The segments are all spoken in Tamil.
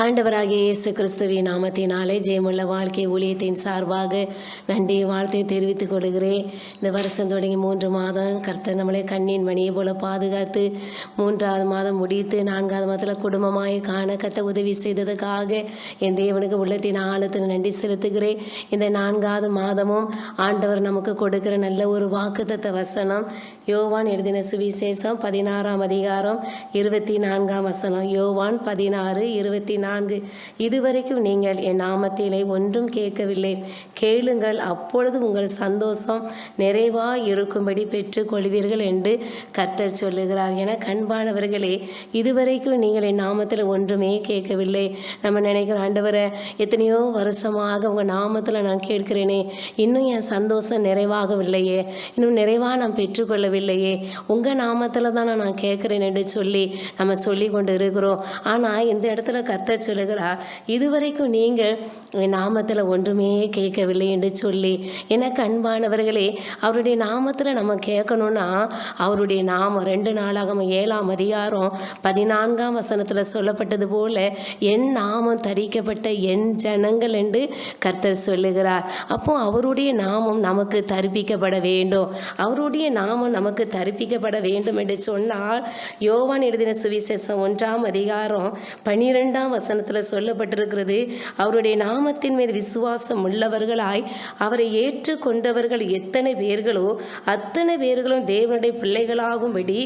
ஆண்டவராகிய இயேசு கிறிஸ்துவின் நாமத்தினாலே ஜெயமுள்ள வாழ்க்கை ஊழியத்தின் சார்பாக நன்றி வாழ்த்தை தெரிவித்துக் கொள்கிறேன். இந்த வருஷம் தொடங்கி மூன்று மாதம் கர்த்தர் நம்மளே கண்ணின் மணியை போல பாதுகாத்து மூன்றாவது மாதம் முடித்து நான்காவது மாதத்தில் குடும்பமாய் காண கத்த உதவி செய்ததுக்காக என் தேவனுக்கு உள்ளத்தின் ஆழத்தில் நன்றி செலுத்துகிறேன். இந்த நான்காவது மாதமும் ஆண்டவர் நமக்கு கொடுக்கிற நல்ல ஒரு வாக்குத்தத்த வசனம் யோவான் எழுதின சுவிசேஷம் பதினாறாம் அதிகாரம் இருபத்தி நான்காம் வசனம். யோவான் பதினாறு இருபத்தி நான்கு. இதுவரைக்கும் நீங்கள் என் நாமத்திலே ஒன்றும் கேட்கவில்லை. கேளுங்கள் அப்பொழுது உங்கள் சந்தோஷம் நிறைவாக இருக்கும்படி பெற்றுக்கொள்வீர்கள் என்று கர்த்தர் சொல்லுகிறார். என கண்பானவர்களே இதுவரைக்கும் நீங்கள் என் நாமத்தில் ஒன்றுமே கேட்கவில்லை. நம்ம நினைக்கிறோம் ஆண்டவரை எத்தனையோ வருஷமாக உங்கள் நாமத்தில் நான் கேட்கிறேனே இன்னும் என் சந்தோஷம் நிறைவாகவில்லையே இன்னும் நிறைவாக நான் பெற்றுக்கொள்ளவில்லையே உங்கள் நாமத்தில் தானே நான் கேட்குறேன் என்று சொல்லி நம்ம சொல்லி கொண்டு இருக்கிறோம். ஆனால் இந்த இடத்துல கத்த சொல்லுகிறார் இதுவரைக்கும் நீங்கள் என் நாமத்தில் ஒன்றுமே கேட்கவில்லை என்று சொல்லி எனக்கு அன்பானவர்களே அவருடைய நாமத்தில் நம்ம கேட்கணும்னா அவருடைய நாமம் ரெண்டு நாளாக ஏழாம் அதிகாரம் பதினான்காம் வசனத்தில் சொல்லப்பட்டது போல என் நாமம் தரிக்கப்பட்ட என் ஜனங்கள் என்று கர்த்தர் சொல்லுகிறார். அப்போ அவருடைய நாமம் நமக்கு தரிப்பிக்கப்பட வேண்டும். அவருடைய நாமம் நமக்கு தரிப்பிக்கப்பட வேண்டும் என்று சொன்னால் யோவான் எழுதின சுவிசேஷம் ஒன்றாம் அதிகாரம் பனிரெண்டாம் வசனத்தில் சொல்லப்பட்டிருக்கிறது. அவருடைய நாமத்தின் மேல் விசுவாசம் உள்ளவர்களாய் அவரை ஏற்றுக்கொண்டவர்கள் எத்தனை பேர்களோ அத்தனை பேர்களும் தேவனுடைய பிள்ளைகளாகும்படி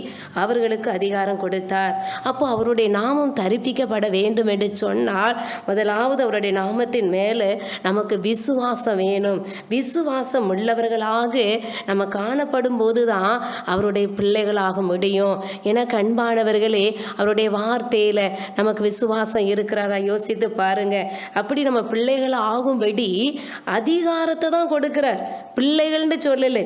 அவர்களுக்கு அதிகாரம் கொடுத்தார். அப்போ அவருடைய நாமம் தரிப்பிக்கப்பட வேண்டும் என்று சொன்னால் முதலாவது அவருடைய நாமத்தின் மேலே நமக்கு விசுவாசம் வேணும். விசுவாசம் உள்ளவர்களாக நம்ம காணப்படும் போது தான் அவருடைய பிள்ளைகளாக முடியும். என கண்பானவர்களே அவருடைய வார்த்தையில் நமக்கு விசுவாசம் இருக்கிறதா யோசித்து பாருங்க. அப்படி நம்ம பிள்ளைகள் ஆகும்படி அதிகாரத்தை தான் கொடுக்கிறார். பிள்ளைகள்னு சொல்லலை.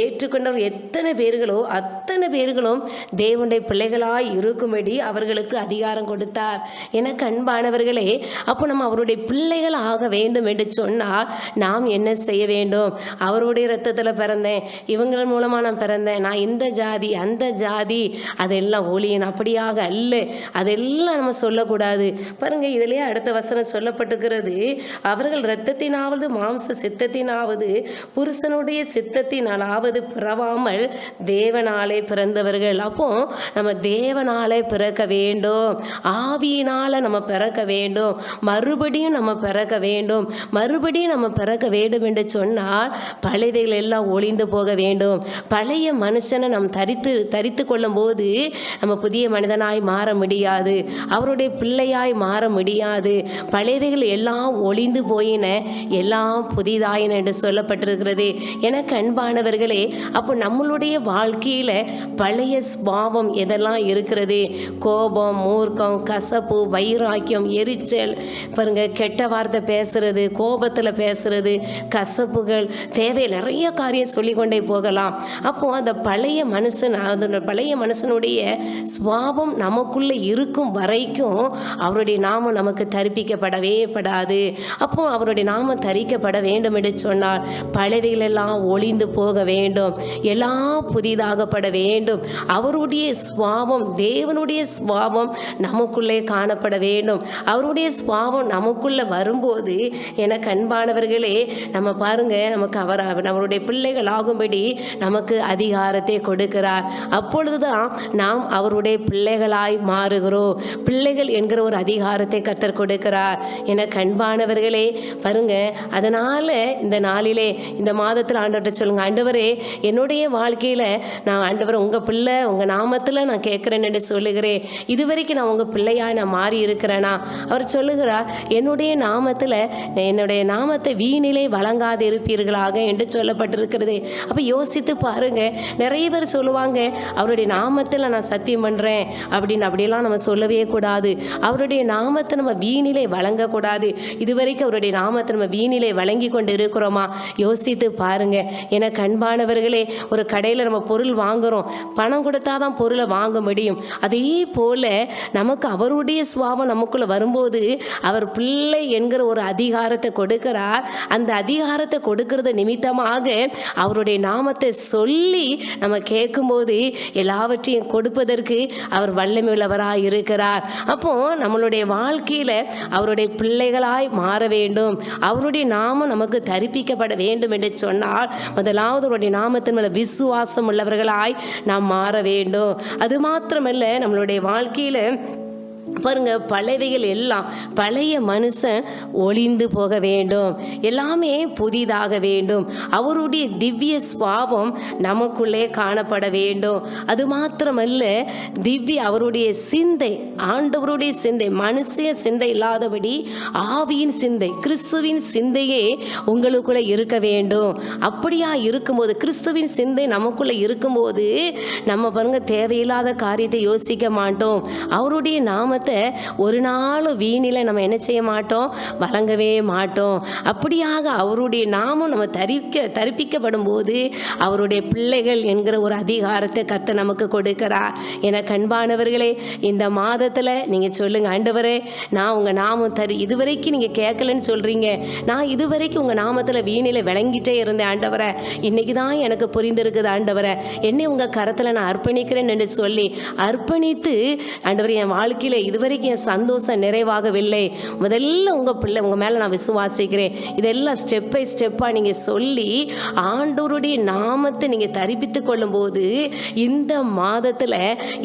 ஏற்றுக்கொண்டவர் எத்தனை பேர்களோ அத்தனை பேர்களும் தேவனுடைய பிள்ளைகளாய் இருக்கும்படி அவர்களுக்கு அதிகாரம் கொடுத்தார். என கண்பானவர்களே அப்போ நம்ம அவருடைய பிள்ளைகள் ஆக வேண்டும் என்று சொன்னால் நாம் என்ன செய்ய வேண்டும்? அவருடைய ரத்தத்தில் பிறந்தேன் இவங்கள் மூலமாக நான் பிறந்தேன் நான் இந்த ஜாதி அந்த ஜாதி அதெல்லாம் ஒளியன் அப்படியாக அல்ல. அதெல்லாம் நம்ம சொல்லக்கூடாது. பாருங்கள் இதிலேயே அடுத்த வசனம் சொல்லப்பட்டுக்கிறது அவர்கள் இரத்தத்தினாவது மாம்ச சித்தத்தினாவது புரு புருஷனுடைய சித்தத்தினாலாவது பிறவாமல் தேவனாலே பிறந்தவர்கள். அப்போ நம்ம தேவனாலே பிறக்க வேண்டும். ஆவியினால நம்ம பிறக்க வேண்டும். மறுபடியும் நம்ம பிறக்க வேண்டும். மறுபடியும் நம்ம பிறக்க வேண்டும் என்று சொன்னால் பழையவைகள் எல்லாம் ஒளிந்து போக வேண்டும். பழைய மனுஷனை நாம் தரித்து தரித்து கொள்ளும் போது நம்ம புதிய மனிதனாய் மாற முடியாது. அவருடைய பிள்ளையாய் மாற முடியாது. பழையவைகள் எல்லாம் ஒளிந்து போயின எல்லாம் புதிதாயின என்று சொல்லப்பட்டிருக்கிறது. எனக்கு அன்பானவர்களே அப்போ நம்மளுடைய வாழ்க்கையில் பழைய ஸ்வாவம் எதெல்லாம் இருக்கிறது? கோபம் மூர்க்கம் கசப்பு வைராக்கியம் எரிச்சல் பாருங்க கெட்ட வார்த்தை பேசுறது கோபத்தில் பேசுறது கசப்புகள் தேவை நிறைய காரியம் சொல்லிக்கொண்டே போகலாம். அப்போ அந்த பழைய மனுஷன் அந்த பழைய மனுஷனுடைய ஸ்வாவம் நமக்குள்ளே இருக்கும் வரைக்கும் அவருடைய நாமம் நமக்கு தரிப்பிக்கப்படவே படாது. அப்போ அவருடைய நாமம் தரிக்கப்பட வேண்டும் என்று சொன்னால் பழைய எல்லாம் ஒளிந்து போக வேண்டும். எல்லாம் புதிதாகப்பட வேண்டும். அவருடைய சுவாபம் தேவனுடைய சுவாபம் நமக்குள்ளே காணப்பட வேண்டும். அவருடைய சுவாபம் நமக்குள்ளே வரும்போது என கண்பானவர்களே நம்ம பாருங்க நமக்கு அவர் நம்மளுடைய பிள்ளைகள் ஆகும்படி நமக்கு அதிகாரத்தை கொடுக்கிறார். அப்பொழுதுதான் நாம் அவருடைய பிள்ளைகளாய் மாறுகிறோம். பிள்ளைகள் என்கிற ஒரு அதிகாரத்தை கத்தர் கொடுக்கிறார். என கண்பானவர்களே பாருங்க அதனால இந்த நாளிலே இந்த மாதத்தில் ஆண்டவர்கிட்ட சொல்லுங்க. ஆண்டவரே என்னுடைய வாழ்க்கையில் நான் ஆண்டவர் உங்கள் பிள்ளை உங்கள் நாமத்தில் நான் கேட்குறேன் என்று சொல்லுகிறேன். இதுவரைக்கும் நான் உங்கள் பிள்ளையாக நான் மாறி இருக்கிறேனா? அவர் சொல்லுகிறார் என்னுடைய நாமத்தில் என்னுடைய நாமத்தை வீணிலே வழங்காது இருப்பீர்களாக என்று சொல்லப்பட்டிருக்கிறது. அப்போ யோசித்து பாருங்க. நிறைய பேர் சொல்லுவாங்க அவருடைய நாமத்தில் நான் சத்தியம் பண்ணுறேன் அப்படின்னு. அப்படியெல்லாம் நம்ம சொல்லவே கூடாது. அவருடைய நாமத்தை நம்ம வீணிலே வழங்கக்கூடாது. இதுவரைக்கும் அவருடைய நாமத்தை நம்ம வீணிலே வழங்கி கொண்டு இருக்கிறோமா? யோசித்து சிந்தித்து பாருங்க. ஏன்னா கண்பானவர்களே ஒரு கடையில் நம்ம பொருள் வாங்குறோம். பணம் கொடுத்தா தான் பொருளை வாங்க முடியும். அதே போல நமக்கு அவருடைய சுவாபம் நமக்குள்ள வரும்போது அவர் பிள்ளை என்கிற ஒரு அதிகாரத்தை கொடுக்கிறார். அந்த அதிகாரத்தை கொடுக்கறது நிமித்தமாக அவருடைய நாமத்தை சொல்லி நம்ம கேட்கும்போது எல்லாவற்றையும் கொடுப்பதற்கு அவர் வல்லமையுள்ளவராக இருக்கிறார். அப்போ நம்மளுடைய வாழ்க்கையில அவருடைய பிள்ளைகளாய் மாற வேண்டும். அவருடைய நாமம் நமக்கு தரிப்பிக்கப்பட வேண்டும் என்று சொன்னால் முதலாவது அவருடைய நாமத்தின் மேல விசுவாசம் உள்ளவர்களாய் நாம் மாற வேண்டும். அது மாத்திரமல்ல நம்மளுடைய வாழ்க்கையில பாருங்க பழவைகள் எல்லாம் பழைய மனுஷன் ஒளிந்து போக வேண்டும். எல்லாமே புதிதாக வேண்டும். அவருடைய திவ்ய ஸ்வாவம் நமக்குள்ளே காணப்பட வேண்டும். அது மாத்திரமல்ல திவ்ய அவருடைய சிந்தை ஆண்டவருடைய சிந்தை மனுஷிய சிந்தை இல்லாதபடி ஆவியின் சிந்தை கிறிஸ்துவின் சிந்தையே உங்களுக்குள்ளே இருக்க வேண்டும். அப்படியா இருக்கும்போது கிறிஸ்துவின் சிந்தை நமக்குள்ளே இருக்கும்போது நம்ம பாருங்க தேவையில்லாத காரியத்தை யோசிக்க மாட்டோம். அவருடைய நாமத்தை ஒரு நாளும் வீணில் நம்ம என்ன செய்ய மாட்டோம்? வழங்கவே மாட்டோம். அப்படியாக அவருடைய நாமம் நம்ம தரிக்க தரிப்பிக்கப்படும் போது அவருடைய பிள்ளைகள் என்கிற ஒரு அதிகாரத்தை கத்த நமக்கு கொடுக்கிறார். என கண்பானவர்களே இந்த மாதத்தில் நீங்கள் சொல்லுங்க ஆண்டவரே நான் உங்கள் நாமம் தரி இதுவரைக்கும் நீங்கள் கேட்கலன்னு சொல்கிறீங்க நான் இதுவரைக்கும் உங்கள் நாமத்தில் வீணில் விளங்கிட்டே இருந்தேன் ஆண்டவரை. இன்னைக்கு தான் எனக்கு புரிந்திருக்குது ஆண்டவரை. என்னை உங்கள் கரத்தில் நான் அர்ப்பணிக்கிறேன் என்று சொல்லி அர்ப்பணித்து ஆண்டவர் என் வாழ்க்கையில் இதுவரைக்கும் என் சந்தோஷம் நிறைவாகவில்லை. முதல்ல உங்கள் பிள்ளை உங்கள் மேலே நான் விசுவாசிக்கிறேன். இதெல்லாம் ஸ்டெப் பை ஸ்டெப்பாக நீங்கள் சொல்லி ஆண்டோருடைய நாமத்தை நீங்கள் தரிப்பித்து கொள்ளும்போது இந்த மாதத்தில்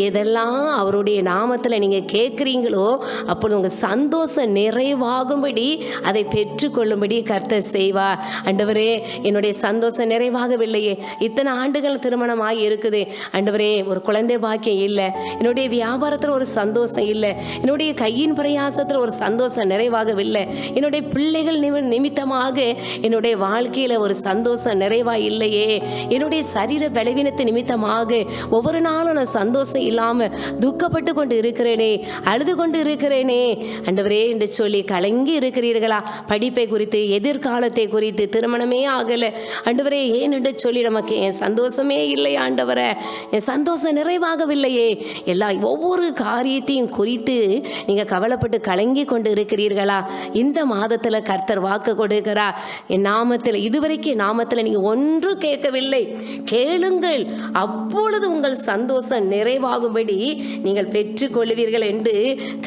எதெல்லாம் அவருடைய நாமத்தில் நீங்கள் கேட்குறீங்களோ அப்பொழுது உங்கள் சந்தோஷம் நிறைவாகும்படி அதை பெற்றுக்கொள்ளும்படி கர்த்தர் செய்வா ஆண்டவரே என்னுடைய சந்தோஷம் நிறைவாகவில்லையே. இத்தனை ஆண்டுகள் திருமணமாகி இருக்குது. ஆண்டவரே ஒரு குழந்தை பாக்கியம் இல்லை. என்னுடைய வியாபாரத்தில் ஒரு சந்தோஷம் இல்லை. என்னுடைய கையின் பிரயாசத்தில் ஒரு சந்தோஷம் நிறைவாகவில்லை. என்னுடைய பிள்ளைகள் நிமி நிமித்தமாக என்னுடைய வாழ்க்கையில் ஒரு சந்தோஷம் நிறைவாக இல்லையே என்னுடைய சரீர பலவீனத்தை நிமித்தமாக ஒவ்வொரு நாளும் நான் சந்தோஷம் இல்லாமல் துக்கப்பட்டு கொண்டு இருக்கிறேனே அழுது கொண்டு இருக்கிறேனே. அண்டவரே என்று சொல்லி கலங்கி இருக்கிறீர்களா? படிப்பை குறித்து எதிர்காலத்தை குறித்து திருமணமே ஆகலை. ஆண்டவரே ஏன் என்று சொல்லி நமக்கு என் சந்தோஷமே இல்லை ஆண்டவரை. என் சந்தோஷம் நிறைவாகவில்லையே. எல்லா ஒவ்வொரு காரியத்தையும் குறித்து நீங்கள் கவலைப்பட்டு கலங்கி கொண்டு இருக்கிறீர்களா இந்த மாதத்தில் கர்த்தர் வாக்கு கொடுக்கிறார்? என் நாமத்தில் இதுவரைக்கும் நாமத்தில் நீங்கள் ஒன்றும் கேட்கவில்லை. கேளுங்கள். அப்பொழுது உங்கள் சந்தோஷம் நிறைவாகும்படி நீங்கள் பெற்றுக்கொள்வீர்கள் என்று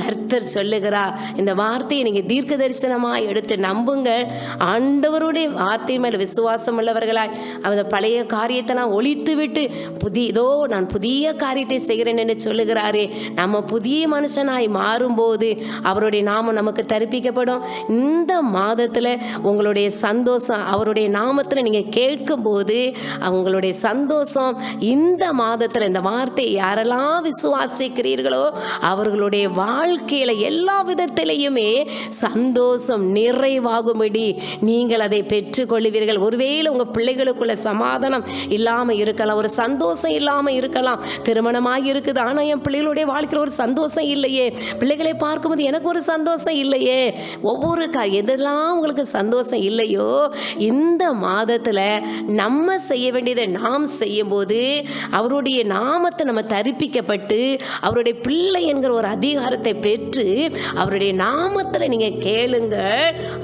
கர்த்தர் சொல்லுகிறார் இந்த வார்த்தையை நீங்கள் தீர்க்க தரிசனமாக எடுத்து நம்புங்கள். ஆண்டவருடைய வார்த்தை மேல் விசுவாசம் உள்ளவர்களாய் அந்த பழைய காரியத்தை நான் ஒழித்து விட்டு புதியதோ நான் புதிய காரியத்தை செய்கிறேன் என்று சொல்லுகிறாரே. நம்ம புதிய மனுஷன் மனுஷனாய் மாறும்போது அவருடைய நாமம் நமக்கு தரிப்பிக்கப்படும். இந்த மாதத்தில் உங்களுடைய சந்தோஷம் அவருடைய நாமத்தில் நீங்கள் கேட்கும்போது அவங்களுடைய சந்தோஷம் இந்த மாதத்தில் இந்த வார்த்தையை யாரெல்லாம் விசுவாசிக்கிறீர்களோ அவர்களுடைய வாழ்க்கையில் எல்லா விதத்திலையுமே சந்தோஷம் நிறைவாகும்படி நீங்கள் அதை பெற்றுக்கொள்வீர்கள். ஒருவேளை உங்கள் பிள்ளைகளுக்குள்ள சமாதானம் இல்லாமல் இருக்கலாம் ஒரு சந்தோஷம் இல்லாமல் இருக்கலாம். திருமணமாக இருக்குது ஆனால் என் பிள்ளைகளுடைய வாழ்க்கையில் ஒரு சந்தோஷம் இல்லையே. பிள்ளைகளை பார்க்கும்போது எனக்கு ஒரு சந்தோஷம் இல்லையே. ஒவ்வொரு க எதெல்லாம் உங்களுக்கு சந்தோஷம் இல்லையோ இந்த மாதத்தில் நம்ம செய்ய வேண்டியதை நாம் செய்யும்போது அவருடைய நாமத்தை நம்ம தரிப்பிக்கப்பட்டு அவருடைய பிள்ளை என்கிற ஒரு அதிகாரத்தை பெற்று அவருடைய நாமத்தில் நீங்கள் கேளுங்க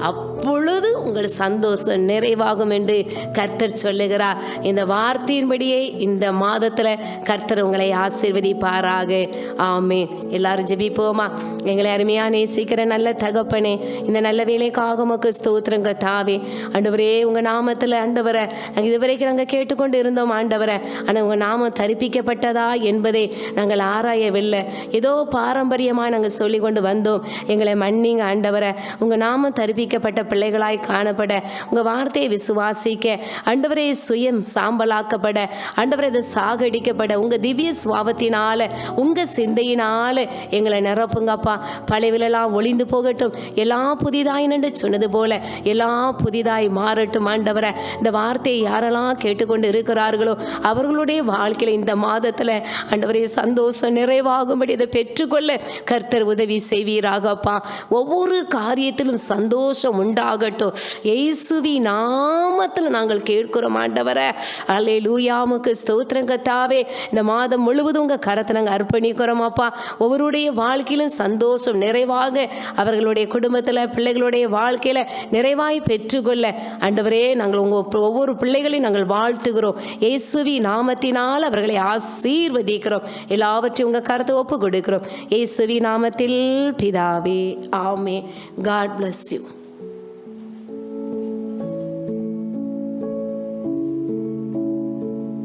அப்பொழுது உங்கள் சந்தோஷம் நிறைவாகும் என்று கர்த்தர் சொல்லுகிறார். இந்த வார்த்தையின்படியே இந்த மாதத்தில் கர்த்தர் உங்களை ஆசீர்வதிப்பாராக. ஆமே எல்லாரும் ஜெபிப்போமா. எங்களை அருமையாக நேசிக்கிற நல்ல தகப்பனே இந்த நல்ல வேலைக்காக உமக்கு ஸ்தோத்திரங்க தாவே ஆண்டவரே உங்கள் நாமத்தில் ஆண்டவரை நாங்கள் இதுவரைக்கும் நாங்கள் கேட்டுக்கொண்டு இருந்தோம் ஆண்டவரை. ஆனால் உங்கள் நாமம் தரிப்பிக்கப்பட்டதா என்பதை நாங்கள் ஆராயவில்லை. ஏதோ பாரம்பரியமாக நாங்கள் சொல்லி கொண்டு வந்தோம். எங்களை மன்னிங்க ஆண்டவரை. உங்கள் நாமம் தரிப்பிக்கப்பட்ட பிள்ளைகளாய் காணப்பட உங்கள் வார்த்தையை விசுவாசிக்க ஆண்டவரே சுயம் சாம்பலாக்கப்பட ஆண்டவரை இதை சாகடிக்கப்பட உங்கள் திவ்ய சுவாபத்தினால உங்கள் சிந்தையினால எங்கள் எங்களை நிரப்புங்கப்பா. பழைவிலெல்லாம் ஒளிந்து போகட்டும். எல்லாம் புதிதாய் என்று சொன்னது போல எல்லாம் புதிதாய் மாறட்டும் ஆண்டவரை. இந்த வார்த்தையை யாரெல்லாம் கேட்டுக்கொண்டு இருக்கிறார்களோ அவர்களுடைய வாழ்க்கையில் இந்த மாதத்தில் ஆண்டவரே சந்தோஷம் நிறைவாகும்படி இதை பெற்றுக்கொள்ள கர்த்தர் உதவி செய்வீராகப்பா. ஒவ்வொரு காரியத்திலும் சந்தோஷம் உண்டாகட்டும். இயேசுவி நாமத்தில் நாங்கள் கேட்கிறோம் ஆண்டவரை. அல்லே லூயாமுக்கு ஸ்தோத்திரம் கத்தாவே. இந்த மாதம் முழுவதும் உங்கள் கரத்தை நாங்கள் அர்ப்பணிக்கிறோம் அப்பா ஒவ்வொருடைய வாழ்க்கையிலும் சந்தோஷம் நிறைவாக அவர்களுடைய குடும்பத்தில் பிள்ளைகளுடைய வாழ்க்கையில் நிறைவாய் பெற்றுக்கொள்ள ஆண்டவரே நாங்கள் உங்கள் ஒவ்வொரு பிள்ளைகளையும் நாங்கள் வாழ்த்துகிறோம். இயேசுவி நாமத்தினால் அவர்களை ஆசீர்வதிக்கிறோம். எல்லாவற்றையும் உங்கள் கருத்தை ஒப்பு கொடுக்கிறோம். இயேசுவி நாமத்தில் பிதாவே ஆமே காட் பிளஸ் யூ